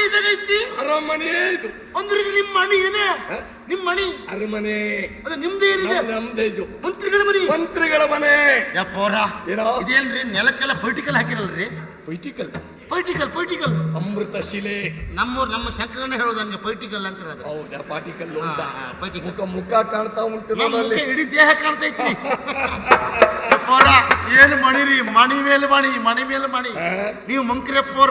ಇದಾಗೈತಿ ಅರಮನೆ ಇದು. ಅಂದ್ರೆ ಇದು ನಿಮ್ಮ ಮನೆ ಏನೇ? ನಿಮ್ಮ ಮಣಿ ಅರಮನೆ. ಅದು ನಿಮ್ದೇ ಏನಿದೆ? ನಮ್- ನಮ್ದೇ ಇದು. ಮಂತ್ರಿಗಳ ಮನೆ. ಮಂತ್ರಿಗಳ ಮನೆ. ಯಪ್ಪೋರ ಏನೋ? ಇದೇನ್ರಿ ನೆಲಕ್ಕೆಲ್ಲ ಪೊಲಿಟಿಕಲ್ ಹಾಕಿರಲ್ರಿ? ಪೊಲಿಟಿಕಲ್ ಪೊಲಿಟಿಕಲ್ ಪೊಲಿಟಿಕಲ್ ಅಮೃತ ಶಿಲೆ. ನಮ್ಮೂರ್ ನಮ್ಮ ಶಂಕರಣ್ಣ ಹೇಳೋದಂಗೆ ಪೊಲಿಟಿಕಲ್ ಅಂತ ಅದು ಹೌದಾ? ಪಾಟಿಕಲ್ ಅಂತ ಪೊಲಿಟಿಕಲ್ ಮುಖ ಮುಖ ಕಾಣ್ತಾ ಉಂಟು ನಮ್ಮ ನಮ್ಮಲ್ಲಿ. ಇಡೀ ದೇಹ ಕಾಣ್ತೈತಿ ಪೋರ ಏನು ಮಣಿರಿ ಮಣಿ ಮೇಲೆ ಮಣಿ ಮಣಿ ಮೇಲೆ ಮಣಿ. ನೀವು ಮಂಕ್ರೆ ಪೋರ.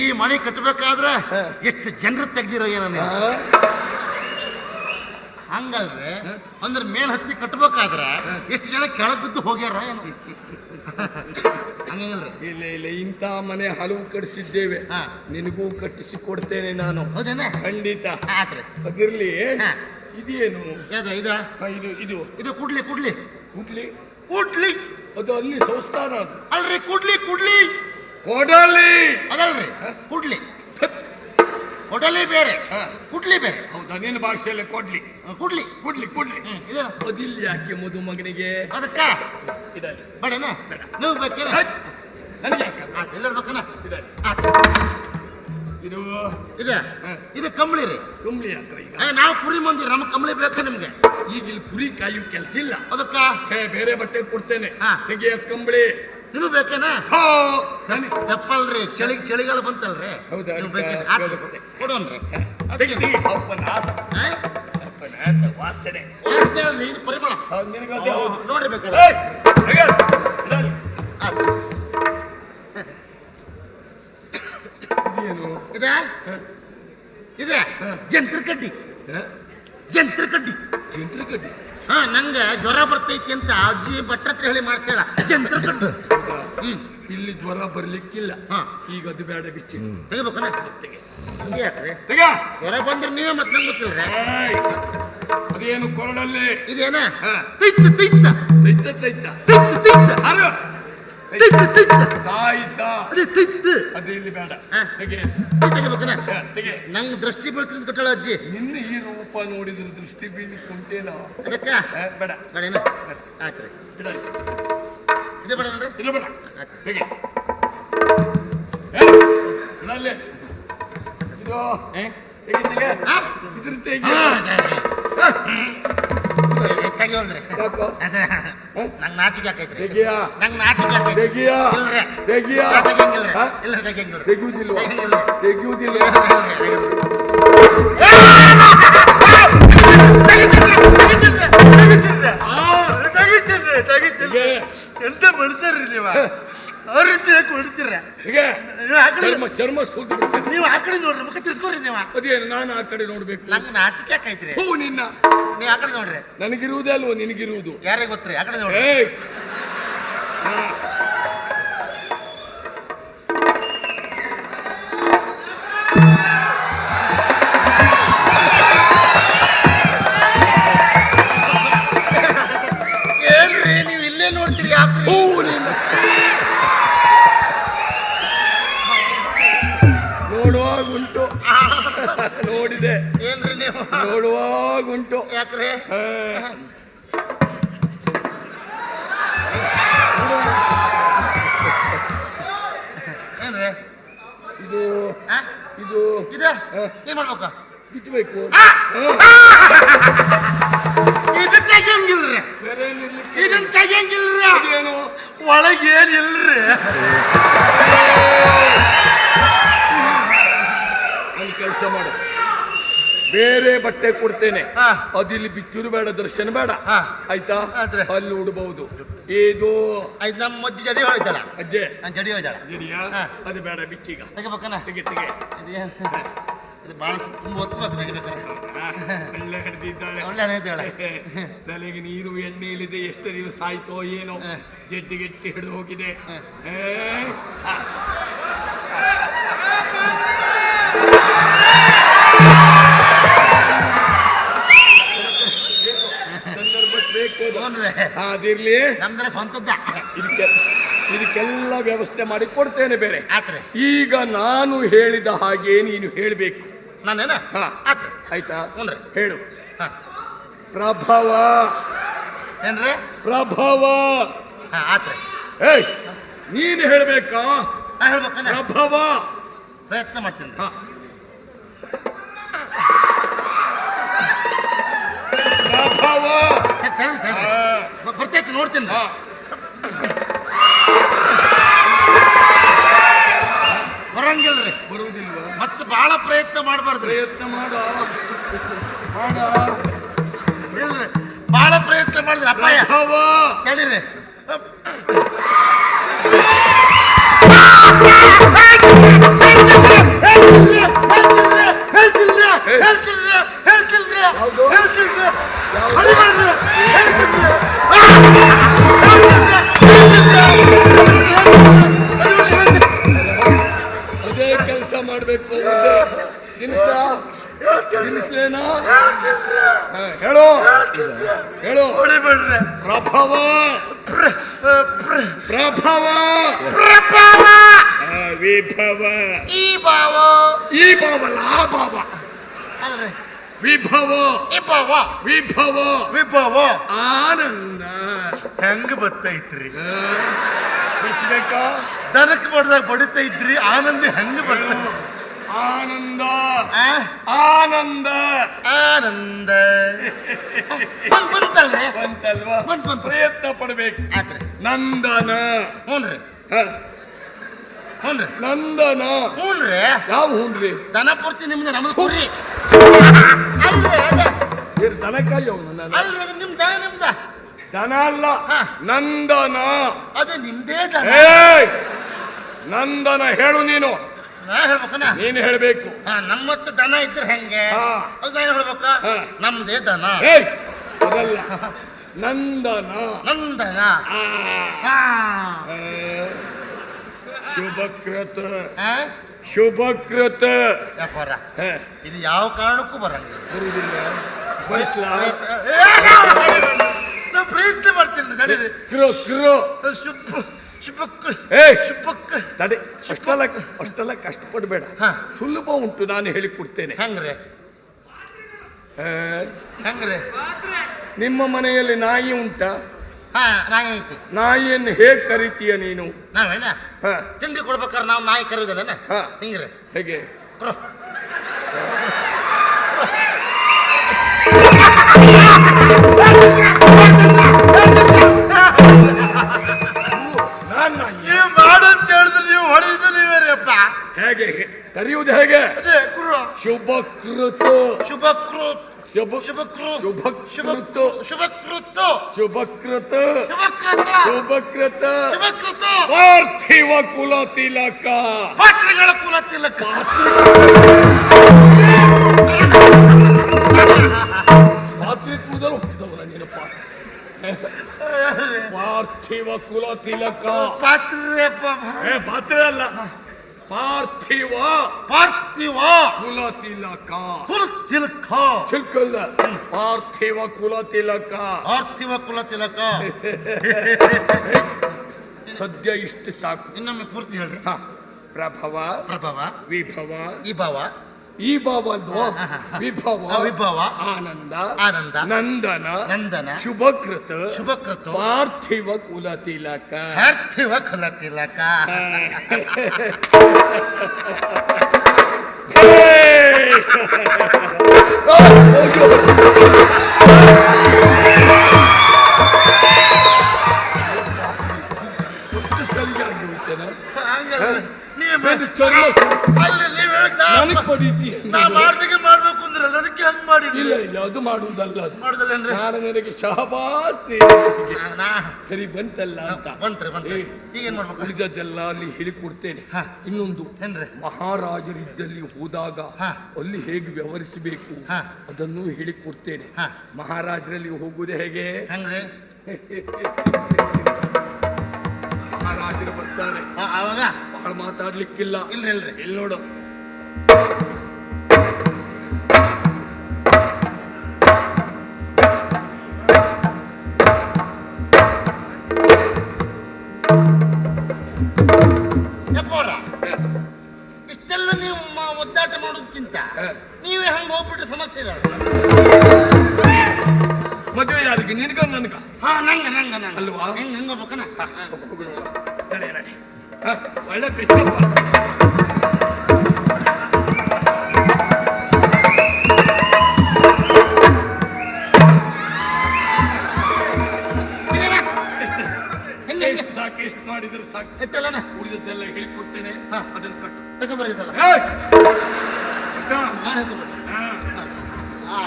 ಈ ಮಣಿ ಕಟ್ಟಬೇಕಾದ್ರೆ. ಎಷ್ಟು ಜನರು ತೆಗ್ದಿರೋ ಏನೋ ಹಂಗಲ್ರಿ ಅಂದ್ರೆ ಮೇಲ್ ಹತ್ತಿ ಕಟ್ಬೇಕಾದ್ರೆ ಎಷ್ಟು ಜನ ಕೆಳಗೆ ಬಿದ್ದು ಹೋಗ್ಯಾರ ಏನು? ಇಲ್ಲ ಇಲ್ಲ ಇಂಥ ಮನೆ ಹಲವು ಕಟ್ಟಿಸಿದ್ದೇವೆ ಹಾ. ನಿನಗೂ ಕಟ್ಟಿಸಿ ಕೊಡ್ತೇನೆ ನಾನು. ಹೌದೇನ? ಖಂಡಿತ. ಅದಿರ್ಲಿ ಹಾ. ಇದೇನು? ಯಾವ್ದ ಇದ? ಹಾ, ಇದು ಇದು. ಇದು ಕುಡ್ಲಿ ಕುಡ್ಲಿ. ಕುಡ್ಲಿ? ಕುಡ್ಲಿ. ಅದು ಅಲ್ಲಿ ಸಂಸ್ಥಾನ ಅದು. ಅಲ್ರಿ ಕುಡ್ಲಿ ಕುಡ್ಲಿ. ಕೊಡಲಿ. ಅದಲ್ರಿ ಕುಡ್ಲಿ. ಕೊಡಲಿ ಬೇರೆ. ಹಾ. ಕುಡ್ಲಿ ಬೇರೆ. ಹೌದಾ ನಿನ್ನ ಭಾಷೆಯಲ್ಲಿ ಕೊಡ್ಲಿ. ಹ್ಮ್, ಕುಡ್ಲಿ. ಕುಡ್ಲಿ ಕೊಡ್ಲಿ. ಹ್ಮ್ ಇದೇನ ಅದಿಲ್ಲಿ ಯಾಕೆ ಮದುಮಗನಿಗೆ? ಅದಕ್ಕ? ಇಡಲಿ ಬೇಡ. ನೀವು ಬೇಕೇನ. ನನಗೆ ಎಲ್ಲರೂ ಬೇಕನ ಇಡಲಿ. ಇದು ಇದೆ? ಇದು ಕಂಬಳಿ ರೀ. ಕುಂಬ್ಳಿ ಅಕ್ಕ ಈಗ? ನಾವು ಕುರಿ ಮಂದಿ ನಮ್ಗೆ ಕಂಬಳಿ ಬೇಕಾ ನಿಮ್ಗೆ? ಈಗ ಇಲ್ಲಿ ಕುರಿ ಕಾಯು ಕೆಲಸ ಇಲ್ಲ. ಅದಕ್ಕ? ಛೇ ಬೇರೆ ಬಟ್ಟೆ ಕೊಡ್ತೇನೆ. ಹಾ. ತೆಗೆಯ ಕಂಬಳಿ. ನಿಮಗೆ ಬೇಕೇನ? ತಪ್ಪಲ್ರಿ ಚಳಿ ಚಳಿಗಾಲ ಬಂತಲ್ರಿ? ಹೌದಾ? ಕೊಡೋನ್ರಿ ತೆಗ್ದಿ ಅಪ್ಪನ ಆಸ. ಆತ ವಾಸನೆ. ವಾಸನೆ ಅಲ್ರಿ, ಇದು ಪರಿಮಳ. ಹೌದು ನಿನಗದೇ ಹೌದು ಏಯ್, ತೆಗೆ. ಇದೆ? ಇದೆ? ಜಂತ್ರ ಕಡ್ಡಿ ಹ? ಜಂತ್ರ ಕಡ್ಡಿ ಹಾ ನಂಗ ಜ್ವರ ಬರ್ತೈತಿ ಅಂತ ಅಜ್ಜಿ ಭಟ್ರ ಹತ್ರ ಹೇಳಿ ಮಾಡ್ಸ್ಯಾಳ. ಜಂತ್ರ ಕಡ್ಡಿ ಹ್ಮ್. ಇಲ್ಲಿ ಜ್ವರ ಬರ್ಲಿಕ್ಕಿಲ್ಲ. ಹಾ. ಈಗ ಅದು ಬೇಡ ಬಿಚ್ಚಿ. ತೆಗಿಬೇಕನ? ತೆಗೆ. ಹಿಂಗೆ ಯಾಕ್ರಿ? ತೆಗ. ಜ್ವರ ಬಂದ್ರೆ ನೀವೇ ಮತ್ತೆ ನಂಗೆ ಗೊತ್ತಿಲ್ಲ ಏಯ್, ಅದೇನು ಕೊರಳಲ್ಲಿ. ಇದೇನ? ತಿತ್ತ ತಿತ್ತ. ತಿತ್ತ ತೈತ ತೈತ ತಿತ್ತ ತಿತ್ತ. ಅರು. ತಿತ್ತ ತಿತ್ತ. ತಾಯಿತ ಅದೇ ತಿತ್ತ. ಅದು ಇಲ್ಲಿ ಬೇಡ. ತೆಗೆ. ತೆಗಿಬೇಕನ? ತೆಗೆ. ನಂಗೆ ದೃಷ್ಟಿ ಬೀಳ್ತಿದ್ ಕೊಟ್ಟಳ ಅಜ್ಜಿ. ನಿನ್ನ ಈ ರೂಪ ನೋಡಿದ್ರೆ ದೃಷ್ಟಿ ಬೀಳ್ಲಿಕ್ಕೆ ಉಂಟೇನೋ? ಅದಕ್ಕ? ಬೇಡ. ಬೇಡೇನ? ಆತ್ರಿ ಇಡಲಿ. ಇದು ಬೇಡ ಇಲ್ಲ ಬೇಡ. ತೆಗೆ. ಇದು? ತೆಗಿ ತೆಗೆ? ಇದ್ರ ತೆಗಿ ತೆಗಿವಲ್ರಿ ಯಾಕೋ? ನಂಗೆ ನಾಚಿಕೆ ಆಕೈತ್ರಿ ತೆಗಿಯ? ನಂಗೆ ನಾಚಿಕೆ ಆಕೈತ್ರಿ ತೆಗಿಯ? ಇಲ್ರಿ. ತೆಗಿಯಾ? ತೆಗಿಯಂಗಿಲ್ರಿ? ಇಲ್ಲ ತೆಗಿಯಂಗಿಲ್ರಿ. ತೆಗುವುದಿಲ್ವ ತೆಗಿಯಂಗಿಲ್ರಿ. ತೆಗುವುದಿಲ್ಲ ತೆಗೆ. ಎಂತ ಮನುಷ್ಯರ್ರಿ ನೀವ? ಅರಿತಿ ಕೊಡ್ತೀರ. ಹೇಗೆ? ನೀವು ಆ ಕಡೆ ಚರ್ಮ ಚರ್ಮ ಸೂಟಿ ಬಿಡ್ತೇನೆ ನೀವು ಆ ಕಡೆ ನೋಡ್ರಿ ಮುಖ ತಿರ್ಸ್ಕೊಡ್ರಿ ನೀವು. ಅದೇನು ನಾನು ಆ ಕಡೆ ನೋಡ್ಬೇಕು? ನಂಗೆ ನಾಚಿಕೆ ಆಕೈತ್ರಿ ಹೂ ನಿನ್ನ. ನೀವು ಆ ಕಡೆ ನೋಡ್ರಿ. ನನಗಿರುವುದೇ ಅಲ್ವೋ ನಿನಗಿರುವುದು? ಯಾರಿಗೆ ಗೊತ್ತ್ರಿ ಆ ಕಡೆ ನೋಡ್ರಿ. ಏಯ್! ಏನ್ರಿ ನೀವು ಇಲ್ಲೇ ನೋಡ್ತೀರಿ ಯಾಕ್ರಿ? ಹೂ ನಿನ್ನ ನೀವು ಯಾಕ್ರೆ ಏನ್ರಿ ಇದು? ಇದು ಇದ ಏನ್ ಮಾಡ್ಬೇಕ ಬಿಚ್ಚಬೇಕು ಇದು ತೆಗಿಯಂಗಿಲ್ರಿ ಇದನ್ನ ತೆಗಿಯಂಗಿಲ್ರಿ ಏನು ಒಳಗೆ ಏನಿಲ್ರಿ ಒಂದು ಕೆಲಸ ಮಾಡು ಬೇರೆ ಬಟ್ಟೆ ಕೊಡ್ತೇನೆ. ಅದಿಲ್ಲಿ ಬಿಚ್ಚೂರು ಬೇಡ ದರ್ಶನ ಬೇಡ. ಆಯ್ತಾ. ಅಲ್ಲಿ ಉಡಬಹುದು ಇದು ಇದು ನಮ್ಮ ಅಜ್ಜಿ ಜಡಿ ಹೋಯ್ತಲ್ಲ ಅಜ್ಜೆ. ನಾನು ಜಡಿ ಹೋಯ್ತಾಳ ಜಡಿಯಾ. ಅದು ಬೇಡ ಬಿಚ್ಚೀಗ. ತೆಗಿಬೇಕನ? ತೆಗೆ ತೆಗೆ. ಇದು ಭಾಳ ತುಂಬ ಒತ್ತಬೇಕು ತೆಗಿಬೇಕಾರೆ ಒಳ್ಳೆ ಹಿಡ್ದಿದ್ದಾಳೆ ಒಳ್ಳೆ ತಲೆಗೆ ನೀರು ಎಣ್ಣೆ ಇಲ್ಲಿದೆ ಎಷ್ಟು ದಿವಸ ಆಯ್ತೋ ಏನೋ. ಜಡ್ಡಿ ಜಡ್ಡಿಗೆಟ್ಟಿ ಹಿಡಿದು ಹೋಗಿದೆ. ಅದಿರ್ಲಿ. ನಮ್ದೆಲ್ಲ ಸ್ವಂತದ್ದ. ಇದಕ್ಕೆ ಇದಕ್ಕೆಲ್ಲ ವ್ಯವಸ್ಥೆ ಮಾಡಿ ಕೊಡ್ತೇನೆ ಬೇರೆ. ಆತ್ರೆ. ಈಗ ನಾನು ಹೇಳಿದ ಹಾಗೆ ನೀನು ಹೇಳಬೇಕು. ನಾನೇನ. ಆತ್ರಿ. ಆಯ್ತಾ? ಹ್ಞೂನ್ರಿ. ಹೇಳು. ಪ್ರಭಾವ. ಏನ್ರಿ? ಪ್ರಭವ. ಆತ್ರಿ. ಏಯ್ ನೀನು ಹೇಳ್ಬೇಕಾ? ಪ್ರಭಾವ ಪ್ರಭವ. ಪ್ರಯತ್ನ ಮಾಡ್ತೀನಿ. ತಡಿ, ತಡಿ. ಆ. ಬ- ಬರ್ತೈತಿ ನೋಡ್ತೀನಿ ಹಾ. ಬರಂಗಿಲ್ರಿ ಬರುವುದಿಲ್ವಾ ಮತ್ತೆ ಬಹಳ ಪ್ರಯತ್ನ ಮಾಡಬಾರ್ದ್ರಿ ಪ್ರಯತ್ನ ಮಾಡ ಮಾಡ ಇಲ್ರಿ ಬಹಳ ಪ್ರಯತ್ನ ಮಾಡಿದ್ರಿ ಅಪ್ಪಾಯ ಪ್ರಭಾವ ತಡೀರಿ ಹೇಳ್ತಿಲ್ರಿ ಕೆಲಸ ಮಾಡ್ಬೇಕು ಹೇಳು. ಹೇಳು. ಪ್ರಭಾವ. ಪ್ರ- ಪ್ರ- ಪ್ರಭಾವ. ಪ್ರಭಾವ. ವಿಭವ. ಈ ಭಾವ. ಈ ಭಾವಲ್ಲ ಆ ಭಾವ. ಅಲ್ರಿ. ವಿಭವ. ಈ ಭಾವ. ವಿಭವ. ವಿಭವ. ಆನಂದ. ಹೆಂಗ ಬರ್ತೈತ್ರಿ ಆ, ಬಿಡಿಸ್ಬೇಕಾ ದನಕ್ ಬಡ್ದಾಗ ಬಡಿತೈತ್ರಿ ಆನಂದಿ ಹೆಂಗ ಬರ್ತೈತಿ ಆನಂದ ಆ? ಆನಂದ ಆನಂದ ಬಂದ್ ಬಂತಲ್ರಿ ಬಂತಲ್ವಾ ಬಂತ್ ಬಂತ್ ಪ್ರಯತ್ನ ಪಡ್ಬೇಕು ಆತ್ರಿ ನಂದನ ಹ್ಞೂನ್ರಿ ಹ, ಹ್ಞೂನ್ರಿ ನಂದನ ಹ್ಞೂನ್ರಿ ಯಾವ ಹೂನ್ರಿ ದನ ಪೂರ್ತಿ ನಿಮ್ದು ನಮ್ದು ಕುರಿ ಅಲ್ರಿ ಅದ ಏನ್ ದನ ಕಾಯವ್ ನನ್ನ ಅಲ್ರಿ ಅದು ನಿಮ್ದ ನಿಮ್ದ ದನ ಅಲ್ಲ. ನಂದನ. ಅದು ನಿಮ್ದೇ ದನ. ಏಯ್! ನಂದನ ಹೇಳು ನೀನು. ನಾ ಹೇಳ್ಬೇಕನ? ನೀನು ಹೇಳ್ಬೇಕು. ಹಾ ನಮ್ಮತ್ತ ದನ ಇದ್ರೆ ಹೆಂಗೆ? ಹಾ. ಅದು ಹೇಳ್ಬೇಕ? ಹಾ. ನಮ್ದೇ ದನ. ಏಯ್! ಅದಲ್ಲ. ನಂದನ. ನಂದನ. ಆ, ಹಾ. ಆ, ಶುಭಕೃತ? ಶುಭಕೃತ. ಯಾಕೋರ ಹ, ಇದು ಯಾವ ಕಾರಣಕ್ಕೂ ಬರಂಗಿಲ್ಲ. ಬರುವುದಿಲ್ಲ. ಬಯಸ್ಲಾ? ಪ್ರಯತ್ನ- ಏ, ನಾ- ನಾ ಪ್ರಯತ್ನ ಮಾಡ್ತೀನಿ ತಡೀರಿ ಕ್ರೋ ಕ್ರೋ ಶುಭ ಶುಭಕ್ ಏಯ್! ಶುಭಕ್ ತಡೆ ಅಷ್ಟೆಲ್ಲ ಅಷ್ಟೆಲ್ಲ ಕಷ್ಟಪಡಬೇಡ. ಹಾ. ಸುಲಭ ಉಂಟು ನಾನು ಹೇಳಿಕೊಡ್ತೇನೆ. ಹಂಗ್ರೆ? ಹಂಗ್ರೆ ಹೆಂಗ್ರಿ? ನಿಮ್ಮ ಮನೆಯಲ್ಲಿ ನಾಯಿ ಉಂಟಾ? ಹಾ ನಾಯಿ ಐತಿ. ನಾಯಿಯನ್ನು ಹೇಗೆ ಕರಿತೀಯ ನೀನು? ನಾವೇನ? ಹಾ, ತಿಂಡಿ ಕೊಡ್ಬೇಕಾದ್ರೆ ನಾವು ನಾಯಿ ಕರೆಯೋದಿಲ್ಲ ಹಾ. ಹಿಂಗ್ರಿ? ಹೇಗೆ. ಹೇಗೆ? ಕರೆಯುವುದು ಹೇಗೆ? ಅದೇ ಕುರು. ಶುಭಕೃತ. ಶುಭಕೃತ್. ಶುಭ ಶುಭಕೃತ್. ಶುಭಕೃತ. ಶುಭಕೃತ್. ಶುಭಕೃತ. ಶುಭಕೃತ. ಶುಭಕೃತ. ಶುಭಕೃತ. ಪಾರ್ಥಿವ ಕುಲ ತಿಲಕ. ಪಾತ್ರೆಗಳ ಕುಲ ತಿಲಕ. ಪಾತ್ರಿಕ್ ಮೊದಲು ಹುಟ್ಟಿದವರ ನೆನಪ. ಪಾರ್ಥಿವ ಕುಲ ತಿಲಕ. ಪಾತ್ರೆ ಅಪ್ಪ ಏ ಪಾತ್ರ ಅಲ್ಲ. ಪಾರ್ಥಿವ ಪಾರ್ಥಿವ ಕುಲ ತಿಲಕ ಕುಲ ತಿಲಕ ತಿಳ್ಕಲ್ಲ ಪಾರ್ಥಿವ ಕುಲ ತಿಲಕ ಪಾರ್ಥಿವ ಕುಲ ತಿಲಕ ಸದ್ಯ ಇಷ್ಟು ಸಾಕು ಇನ್ನೊಮ್ಮೆ ಪೂರ್ತಿ ಹೇಳ್ರಿ. ಹ, ಪ್ರಭವ ಪ್ರಭಾವ ವಿಭವ ಈ ಭಾವ ಈ ಭಾವ ಅಲ್ವೋ. ವಿಭವ ವಿಭವ. ಆನಂದ ಆನಂದ ನಂದನ ನಂದನ ಶುಭಕೃತ ಶುಭಕೃತ ಪಾರ್ಥಿವ ಕುಲ ತಿಲಕ ಪಾರ್ಥಿವ ಕುಲ ತಿಲಕ ಮಾಡುವುದಲ್ಲ ನಾನು ನನಗೆ ಶಹಬಾಸ್ ಸರಿ ಬಂತಲ್ಲ ಅಂತ. ಮಾಡ್ಬೇಕು ಉಳಿದದ್ದೆಲ್ಲ ಅಲ್ಲಿ ಹೇಳಿಕೊಡ್ತೇನೆ. ಇನ್ನೊಂದು ಮಹಾರಾಜರಿದ್ದಲ್ಲಿ ಹೋದಾಗ. ಅಲ್ಲಿ ಹೇಗೆ ವ್ಯವಹರಿಸಬೇಕು. ಅದನ್ನು ಹೇಳಿಕೊಡ್ತೇನೆ. ಮಹಾರಾಜರಲ್ಲಿ ಹೋಗುವುದು ಹೇಗೆ? ಮಹಾರಾಜರು ಬರ್ತಾರೆ. ಬಹಳ ಮಾತಾಡ್ಲಿಕ್ಕಿಲ್ಲ. ಇಲ್ಲ ಇಲ್ರಿ. ಇಲ್ಲಿ ನೋಡು. ಹೋಗ್ಬಿಟ್ಟು ಸಮಸ್ಯೆ ಮದುವೆ ಯಾರಿಗೆ ನಿನಗ ನನಗ ಹಾ ನಂಗ ನಂಗ ನಂಗ ಅಲ್ವಾ ಹೆಂಗ್ ಹಂಗ ಬೇಕನ ನಡೆ ನಡೆ ಒಳ್ಳೆ ಪಿಸ್ತಪ್ಪ ಸಾಕು ಹೇಳ್ಕೊಡ್ತೇನೆ ಮಾಡಿದ್ರೆ ಸಾಕು ಎಟ್ಟಲ್ಲನ ಉಳಿದದ್ದೆಲ್ಲ ಹೇಳಿಕೊಡ್ತೇನೆ ಅದನ್ನು ಕಟ್ಟು ತಗೊಂಡ್ಬರ್ಗಿದ್ದಲ್ಲ ఆ